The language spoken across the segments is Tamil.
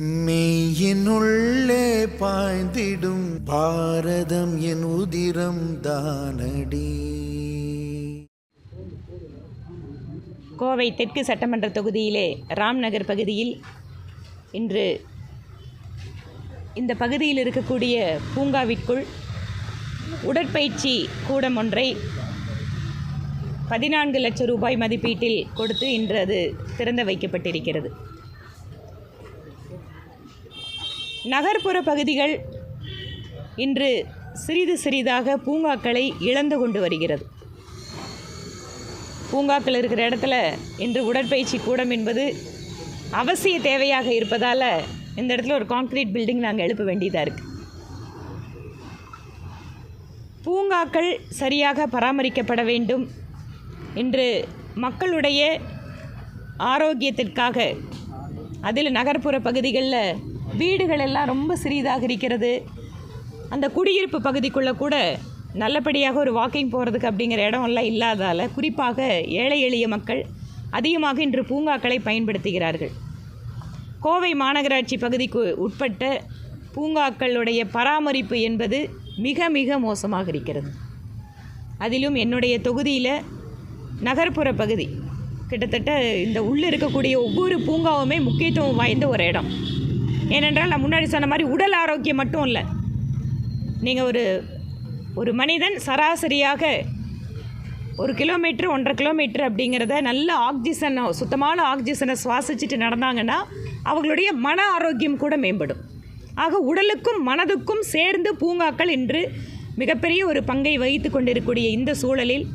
மெய்யினுள்ளே பாய்ந்திடும் பாரதம் என் உதிரம் தானடி. கோவை தெற்கு சட்டமன்ற தொகுதியிலே ராம்நகர் பகுதியில் இன்று இந்த பகுதியில் இருக்கக்கூடிய பூங்காவிற்குள் உடற்பயிற்சி கூடம் ஒன்றை பதினான்கு லட்சம் ரூபாய் மதிப்பீட்டில் கொடுத்து இன்று அது திறந்து வைக்கப்பட்டிருக்கிறது. நகர்ப்புற பகுதிகள் இன்று சிறிது சிறிதாக பூங்காக்களை இழந்து கொண்டு வருகிறது. பூங்காக்கள் இருக்கிற இடத்துல இன்று உடற்பயிற்சி கூடம் என்பது அவசிய தேவையாக இருப்பதால் இந்த இடத்துல ஒரு கான்க்ரீட் பில்டிங் நாங்கள் எழுப்ப வேண்டியதாக இருக்குது பூங்காக்கள் சரியாக பராமரிக்கப்பட வேண்டும். இன்று மக்களுடைய ஆரோக்கியத்திற்காக அதில் நகர்ப்புற பகுதிகளில் வீடுகள் எல்லாம் ரொம்ப சிறிதாக இருக்கிறது. அந்த குடியிருப்பு பகுதிக்குள்ளே கூட நல்லபடியாக ஒரு வாக்கிங் போகிறதுக்கு அப்படிங்கிற இடம் எல்லாம் இல்லாதால் குறிப்பாக ஏழை எளிய மக்கள் அதிகமாக இன்று பூங்காக்களை பயன்படுத்துகிறார்கள். கோவை மாநகராட்சி பகுதிக்கு உட்பட்ட பூங்காக்களுடைய பராமரிப்பு என்பது மிக மிக மோசமாக இருக்கிறது. அதிலும் என்னுடைய தொகுதியில் நகர்ப்புற பகுதி. கிட்டத்தட்ட இந்த உள்ளே இருக்கக்கூடிய ஒவ்வொரு பூங்காவுமே முக்கியத்துவம் வாய்ந்த ஒரு இடம். ஏனென்றால் நான் முன்னாடி சொன்ன மாதிரி உடல் ஆரோக்கியம் மட்டும் இல்லை. நீங்கள் ஒரு ஒரு மனிதன் சராசரியாக ஒரு கிலோமீட்டர் ஒன்றரை கிலோமீட்டர் அப்படிங்கிறத நல்ல ஆக்சிஜனை சுத்தமான ஆக்சிஜனை சுவாசிச்சுட்டு நடந்தாங்கன்னா அவங்களுடைய மன ஆரோக்கியம் கூட மேம்படும். ஆக உடலுக்கும் மனதுக்கும் சேர்ந்து பூங்காக்கள் இன்று மிகப்பெரிய ஒரு பங்கை வகித்து கொண்டிருக்கக்கூடிய இந்த சூழலில்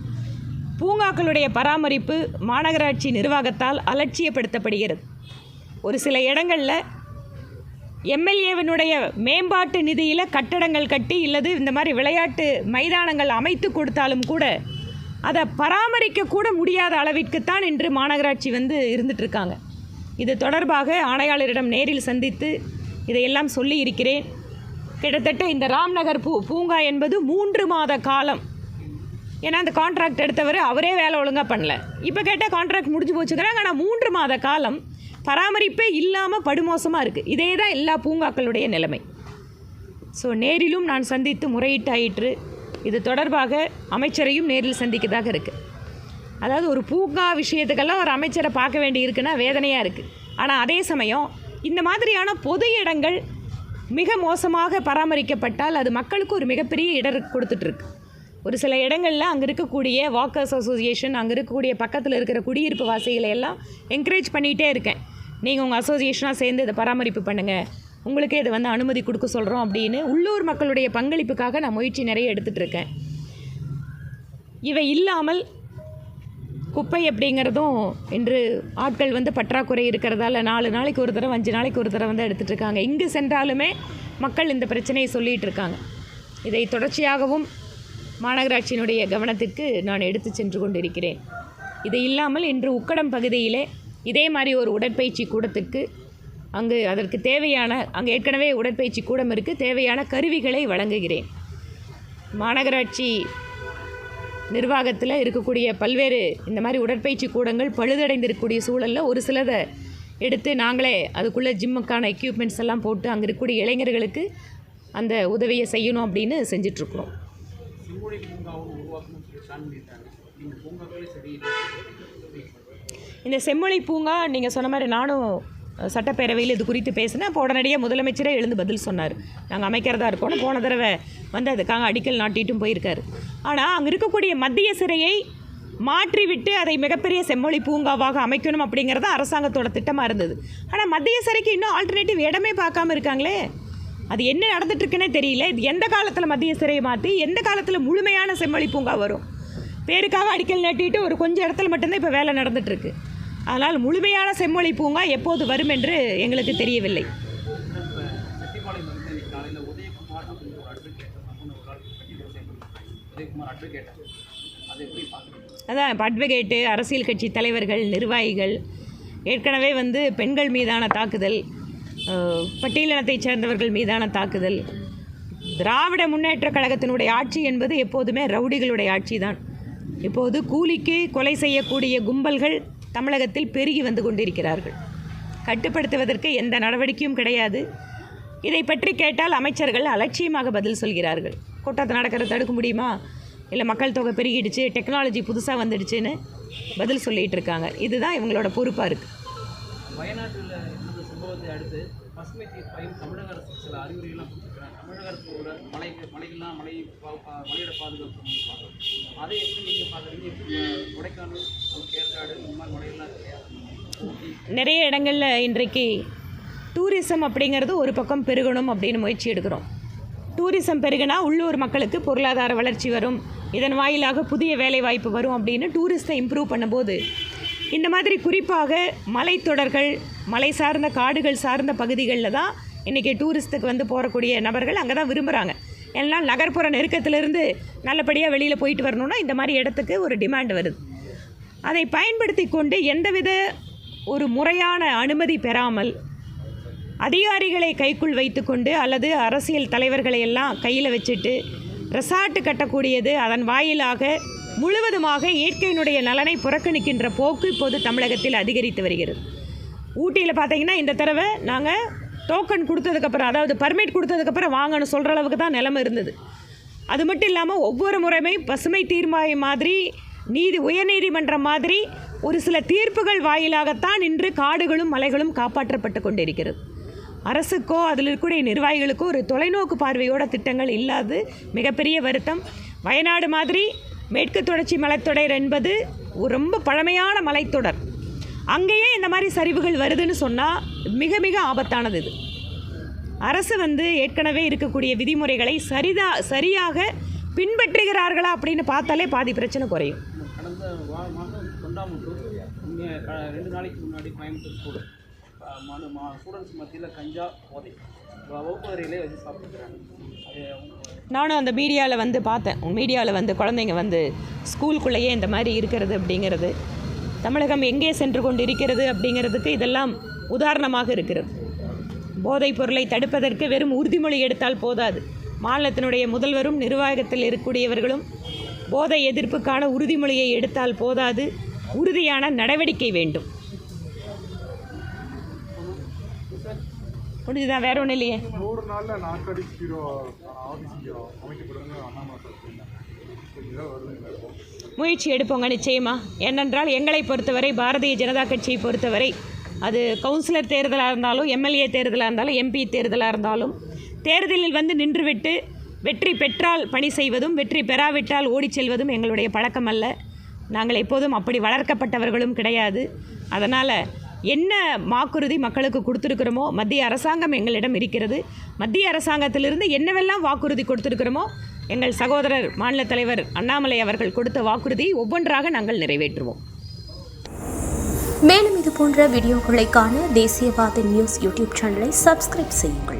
பூங்காக்களுடைய பராமரிப்பு மாநகராட்சி நிர்வாகத்தால் அலட்சியப்படுத்தப்படுகிறது. ஒரு சில இடங்களில் எம்எல்ஏவினுடைய மேம்பாட்டு நிதியில் கட்டடங்கள் கட்டி இல்லது இந்த மாதிரி விளையாட்டு மைதானங்கள் அமைத்து கொடுத்தாலும் கூட அதை பராமரிக்க கூட முடியாத அளவிற்குத்தான் இன்று மாநகராட்சி வந்து இருந்துகிட்ருக்காங்க இது தொடர்பாக ஆணையாளரிடம் நேரில் சந்தித்து இதையெல்லாம் சொல்லி இருக்கிறேன். கிட்டத்தட்ட இந்த ராம்நகர் பூ பூங்கா என்பது மூன்று மாத காலம். ஏன்னா அந்த கான்ட்ராக்ட் எடுத்தவர் அவரே வேலை ஒழுங்காக பண்ணல. இப்போ கேட்டால் கான்ட்ராக்ட் முடிஞ்சு போச்சுக்கிறாங்க ஆனால் மூன்று மாத காலம் பராமரிப்பே இல்லாமல் படுமோசமாக இருக்குது இதே தான் எல்லா பூங்காக்களுடைய நிலைமை. ஸோ நேரிலும் நான் சந்தித்து முறையீட்டாயிற்று. இது தொடர்பாக அமைச்சரையும் நேரில் சந்திக்கதாக இருக்குது அதாவது ஒரு பூங்கா விஷயத்துக்கெல்லாம் ஒரு அமைச்சரை பார்க்க வேண்டி இருக்குன்னா வேதனையாக இருக்குது ஆனால் அதே சமயம் இந்த மாதிரியான பொது இடங்கள் மிக மோசமாக பராமரிக்கப்பட்டால் அது மக்களுக்கு ஒரு மிகப்பெரிய இடர் கொடுத்துட்ருக்கு. ஒரு சில இடங்களில் அங்கே இருக்கக்கூடிய வாக்கர்ஸ் அசோசியேஷன் அங்கே இருக்கக்கூடிய பக்கத்தில் இருக்கிற குடியிருப்பு வாசிகளை எல்லாம் என்கரேஜ் பண்ணிகிட்டே இருக்கேன். நீங்கள் உங்கள் அசோசியேஷனாக சேர்ந்து இதை பராமரிப்பு பண்ணுங்கள் உங்களுக்கே இதை வந்து அனுமதி கொடுக்க சொல்கிறோம் அப்படின்னு உள்ளூர் மக்களுடைய பங்களிப்புக்காக நான் முயற்சி நிறைய எடுத்துகிட்டு இருக்கேன். இவை இல்லாமல் குப்பை அப்படிங்கிறதும் இன்று ஆட்கள் வந்து பற்றாக்குறை இருக்கிறதால நாலு நாளைக்கு ஒரு தடவை அஞ்சு நாளைக்கு ஒரு தடவை வந்து எடுத்துகிட்டு இருக்காங்க. எங்கு சென்றாலுமே மக்கள் இந்த பிரச்சனையை சொல்லிகிட்டு இருக்காங்க. இதை தொடர்ச்சியாகவும் மாநகராட்சியினுடைய கவனத்திற்கு நான் எடுத்து சென்று கொண்டிருக்கிறேன். இது இல்லாமல் இன்று உக்கடம் பகுதியிலே இதே மாதிரி ஒரு உடற்பயிற்சி கூடத்துக்கு அங்கு அதற்கு தேவையான அங்கே ஏற்கனவே உடற்பயிற்சி கூடம் இருக்குது தேவையான கருவிகளை வழங்குகிறேன். மாநகராட்சி நிர்வாகத்தில் இருக்கக்கூடிய பல்வேறு இந்த மாதிரி உடற்பயிற்சி கூடங்கள் பழுதடைந்திருக்கக்கூடிய சூழலில் ஒரு சிலதை எடுத்து நாங்களே அதுக்குள்ளே ஜிம்முக்கான எக்யூப்மெண்ட்ஸ் எல்லாம் போட்டு அங்கே இருக்கக்கூடிய இளைஞர்களுக்கு அந்த உதவியை செய்யணும் அப்படின்னு செஞ்சிட்ருக்குறோம். இந்த செம்மொழி பூங்கா நீங்கள் சொன்ன மாதிரி நானும் சட்டப்பேரவையில் இது குறித்து பேசினேன். அப்போ உடனடியாக முதலமைச்சரே எழுந்து பதில் சொன்னார். நாங்கள் அமைக்கிறதா இருக்கோம்னு போன தடவை வந்து அதுக்காக அடிக்கல் நாட்டிட்டும் போயிருக்காரு. ஆனால் அங்கே இருக்கக்கூடிய மத்திய சிறையை மாற்றிவிட்டு அதை மிகப்பெரிய செம்மொழி பூங்காவாக அமைக்கணும் அப்படிங்கிறது அரசாங்கத்தோட திட்டமாக இருந்தது. ஆனால் மத்திய சிறைக்கு இன்னும் ஆல்டர்னேட்டிவ் இடமே பார்க்காம இருக்காங்களே? அது என்ன நடந்துட்டுருக்குன்னே தெரியல. இது எந்த காலத்தில் மத்திய சிறையை மாற்றி எந்த காலத்தில் முழுமையான செம்மொழி பூங்கா வரும்? பேருக்காக அடிக்கல் நட்டிட்டு ஒரு கொஞ்சம் இடத்துல மட்டும்தான் இப்போ வேலை நடந்துட்டுருக்கு. ஆனால் முழுமையான செம்மொழி பூங்கா எப்போது வரும் என்று எங்களுக்கு தெரியவில்லை. அதான் இப்போ அட்வொகேட்டு அரசியல் கட்சி தலைவர்கள் நிர்வாகிகள் ஏற்கனவே வந்து பெண்கள் மீதான தாக்குதல் பட்டியலினத்தைச் சேர்ந்தவர்கள் மீதான தாக்குதல். திராவிட முன்னேற்றக் கழகத்தினுடைய ஆட்சி என்பது எப்போதுமே ரவுடிகளுடைய ஆட்சி தான் இப்போது கூலிக்கு கொலை செய்யக்கூடிய கும்பல்கள் தமிழகத்தில் பெருகி வந்து கொண்டிருக்கிறார்கள். கட்டுப்படுத்துவதற்கு எந்த நடவடிக்கையும் கிடையாது. இதை பற்றி கேட்டால் அமைச்சர்கள் அலட்சியமாக பதில் சொல்கிறார்கள். கூட்டத்தை நடக்கிறத தடுக்க முடியுமா? இல்லை மக்கள் தொகை பெருகிடுச்சு டெக்னாலஜி புதுசாக வந்துடுச்சுன்னு பதில் சொல்லிகிட்டு இருக்காங்க. இதுதான் இவங்களோட பொறுப்பாக இருக்குது வயநாட்டில் நடந்த சம்பவத்தை அடுத்து பசுமை தீர்ப்பாயம் தமிழக அரசு சில அறிவுரைகள்லாம் கொடுத்துருக்காங்க தமிழக அரசோட மலை மலைகள்லாம் மலை மலையோட பாதுகாப்பு சம்பந்தமாக. அதை எப்படி நீங்கள் பார்க்குறீங்க? கொடைக்கானல் கேரளாடு இந்த மாதிரி மலைகள்லாம் இருக்கு நிறைய இடங்களில் இன்றைக்கு டூரிசம் அப்படிங்கிறது ஒரு பக்கம் பெருகணும் அப்படின்னு முயற்சி எடுக்கிறோம். டூரிசம் பெருகினா உள்ளூர் மக்களுக்கு பொருளாதார வளர்ச்சி வரும். இதன் வாயிலாக புதிய வேலை வாய்ப்பு வரும் அப்படின்னு டூரிஸ்ட்டை இம்ப்ரூவ் பண்ணும்போது இந்த மாதிரி குறிப்பாக மலைத்தொடர்கள் மலை சார்ந்த காடுகள் சார்ந்த பகுதிகளில் தான் இன்றைக்கி டூரிஸ்ட்டுக்கு வந்து போகக்கூடிய நபர்கள் அங்கே தான் விரும்புகிறாங்க ஏன்னா நகர்ப்புற நெருக்கத்திலிருந்து நல்லபடியாக வெளியில் போயிட்டு வரணுன்னா இந்த மாதிரி இடத்துக்கு ஒரு டிமாண்ட் வருது. அதை பயன்படுத்தி கொண்டு எந்தவித ஒரு முறையான அனுமதி பெறாமல் அதிகாரிகளை கைக்குள் வைத்துக்கொண்டு அல்லது அரசியல் தலைவர்களை எல்லாம் கையில் வச்சுட்டு ரெசார்ட் கட்டக்கூடியது அதன் வாயிலாக முழுவதுமாக இயற்கையினுடைய நலனை புறக்கணிக்கின்ற போக்கு இப்போது தமிழகத்தில் அதிகரித்து வருகிறது. ஊட்டியில் பார்த்தீங்கன்னா இந்த தடவை நாங்கள் டோக்கன் கொடுத்ததுக்கப்புறம் அதாவது பர்மிட் கொடுத்ததுக்கப்புறம் வாங்கன்னு சொல்கிற அளவுக்கு தான் நிலமை இருந்தது. அது மட்டும் இல்லாமல் ஒவ்வொரு முறையுமே பசுமை தீர்மாயம் மாதிரி நீதி உயர்நீதிமன்றம் மாதிரி ஒரு சில தீர்ப்புகள் வாயிலாகத்தான் இன்று காடுகளும் மலைகளும் காப்பாற்றப்பட்டு கொண்டிருக்கிறது. அரசுக்கோ அதில் இருக்கக்கூடிய நிர்வாகிகளுக்கோ ஒரு தொலைநோக்கு பார்வையோட திட்டங்கள் இல்லாது மிகப்பெரிய வருத்தம். வயநாடு மாதிரி மேற்கு தொடர்ச்சி மலைத்தொடர் என்பது ரொம்ப பழமையான மலைத்தொடர். அங்கேயே இந்த மாதிரி சரிவுகள் வருதுன்னு சொன்னால் மிக மிக ஆபத்தானது இது. அரசு வந்து ஏற்கனவே இருக்கக்கூடிய விதிமுறைகளை சரிதா சரியாக பின்பற்றுகிறார்களா அப்படின்னு பார்த்தாலே பாதி பிரச்சனை குறையும். கடந்த வா மாதம் தொண்டாமுத்தூர் இங்கே க- ரெண்டு நாளைக்கு முன்னாடி கோயம்புத்தூர் ஸ்கூல். மனு மா ஸ்டூடெண்ட்ஸ் மத்தியில் கஞ்சா போதை. வகுப்பு அறையிலே வச்சு சாப்பிட்டுக்கிறாங்க. அது அவங்க நானும் அந்த மீடியாவில் வந்து பார்த்தேன். மீடியாவில் வந்து குழந்தைங்க வந்து ஸ்கூலுக்குள்ளேயே இந்த மாதிரி இருக்கிறது அப்படிங்கிறது. தமிழகம் எங்கே சென்று கொண்டு இருக்கிறது அப்படிங்கிறதுக்கு இதெல்லாம் உதாரணமாக இருக்கிறது. போதைப் பொருளை தடுப்பதற்கு வெறும் உறுதிமொழி எடுத்தால் போதாது. மாநிலத்தினுடைய முதல்வரும் நிர்வாகத்தில் இருக்கக்கூடியவர்களும் போதை எதிர்ப்புக்கான உறுதிமொழியை எடுத்தால் போதாது. உறுதியான நடவடிக்கை வேண்டும். முடிஞ்சுதான் வேற ஒன்றும் இல்லையே? நூறு நாளில் நாற்காலி முயற்சி எடுப்போங்க நிச்சயமா. ஏனென்றால் எங்களை பொறுத்தவரை பாரதிய ஜனதா கட்சியை பொறுத்தவரை அது கவுன்சிலர் தேர்தலாக இருந்தாலும் எம்எல்ஏ தேர்தலாக இருந்தாலும் எம்பி தேர்தலாக இருந்தாலும் தேர்தலில் வந்து நின்றுவிட்டு வெற்றி பெற்றால் பணி செய்வதும் வெற்றி பெறாவிட்டால் ஓடிச் செல்வதும் எங்களுடைய பழக்கம் அல்ல. நாங்கள் எப்போதும் அப்படி வளர்க்கப்பட்டவர்களும் கிடையாது. அதனால் என்ன வாக்குறுதி மக்களுக்கு கொடுத்துருக்குறோமோ மத்திய அரசாங்கம் எங்களிடம் இருக்கிறது. மத்திய அரசாங்கத்திலிருந்து என்னவெல்லாம் வாக்குறுதி கொடுத்துருக்குறோமோ எங்கள் சகோதரர் மாநில தலைவர் அண்ணாமலை அவர்கள் கொடுத்த வாக்குறுதியை ஒவ்வொன்றாக நாங்கள் நிறைவேற்றுவோம். மேலும் இது போன்ற வீடியோக்களை காண தேசியவாத நியூஸ் யூடியூப் சேனலை சப்ஸ்கிரைப் செய்யுங்கள்.